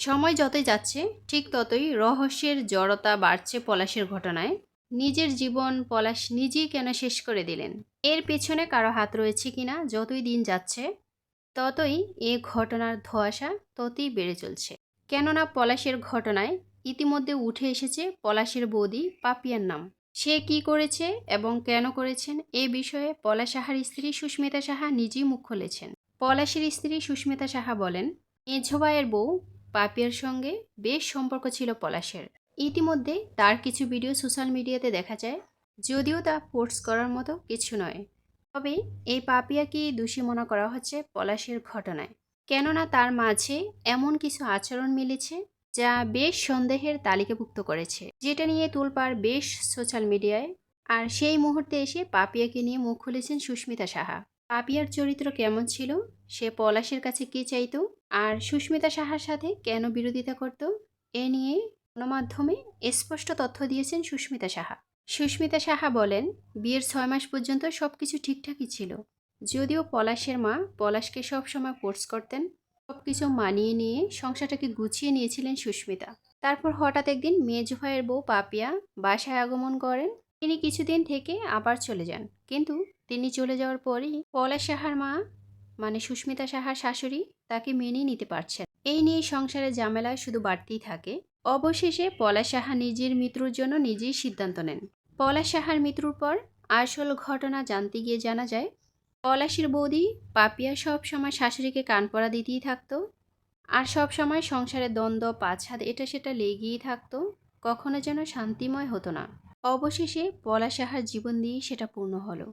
সময় যতই যাচ্ছে, ঠিক ততই রহস্যের জড়তা বাড়ছে পলাশের ঘটনায়। নিজের জীবন পলাশ নিজেই কেন শেষ করে দিলেন? এর পেছনে কারও হাত রয়েছে কিনা, যতই দিন যাচ্ছে, ততই এ ঘটনার ধোঁয়াশা ততই বেড়ে চলছে। কেননা পলাশের ঘটনায় ইতিমধ্যে উঠে এসেছে পলাশের বৌদি পাপিয়ার নাম। সে কি করেছে এবং কেন করেছেন এ বিষয়ে পলাশ সাহার স্ত্রী সুস্মিতা সাহা নিজেই মুখ খুলেছেন। পলাশের স্ত্রী সুস্মিতা সাহা বলেন মেঝো বউ পাপিয়ার সঙ্গে বেশ সম্পর্ক ছিল পলাশের। ইতিমধ্যে তার কিছু ভিডিও সোশ্যাল মিডিয়াতে দেখা যায়, যদিও তা পোস্ট করার মতো কিছু নয়। তবে এই পাপিয়াকে দোষী মনে করা হচ্ছে পলাশের ঘটনায়। কেননা তার মাঝে এমন কিছু আচরণ মিলেছে যা বেশ সন্দেহের তালিকাভুক্ত করেছে। যেটা নিয়ে তুলপার বেশ সোশ্যাল মিডিয়ায়। আর সেই মুহূর্তে এসে পাপিয়াকে নিয়ে মুখ খুলেছেন সুস্মিতা সাহা। পাপিয়ার চরিত্র কেমন ছিল? সে পলাশের কাছে কি চাইতো? আর সুস্মিতা সাহার সাথে কেন বিরোধিতা করত? এ নিয়ে গণমাধ্যমে স্পষ্ট তথ্য দিয়েছেন সুস্মিতা সাহা। সুস্মিতা সাহা বলেন, বিয়ের ছয় মাস পর্যন্ত সব কিছু ঠিকঠাকই ছিল। যদিও পলাশের মা পলাশকে সবসময় ফোর্স করতেন সব কিছু মানিয়ে নিয়ে সংসারটাকে গুছিয়ে নিয়েছিলেন সুস্মিতা। তারপর হঠাৎ একদিন মেজ ভাইয়ের বউ পাপিয়া বাসায় আগমন করেন তিনি কিছুদিন থেকে আবার চলে যান। কিন্তু তিনি চলে যাওয়ার পরই পলাশ সাহার মা মানে সুস্মিতা সাহার শাশুড়ি, তাকে মেনে নিতে পারছেন। এই নিয়ে সংসারের ঝামেলা শুধু বাড়তেই থাকে। অবশেষে পলাশ সাহা নিজের মৃত্যুর জন্য নিজেই সিদ্ধান্ত নেন। পলাশ সাহার মৃত্যুর পর আসল ঘটনা জানতে গিয়ে জানা যায়, পলাশের বৌদি পাপিয়া সব সময় শাশুড়িকে কান পড়া দিতেই থাকতো। আর সব সময় সংসারের দ্বন্দ্ব হাত এটা সেটা লেগেই থাকতো। কখনো যেন শান্তিময় হতো না। অবশেষে পলাশাহার জীবন দিয়ে সেটা পূর্ণ হলো।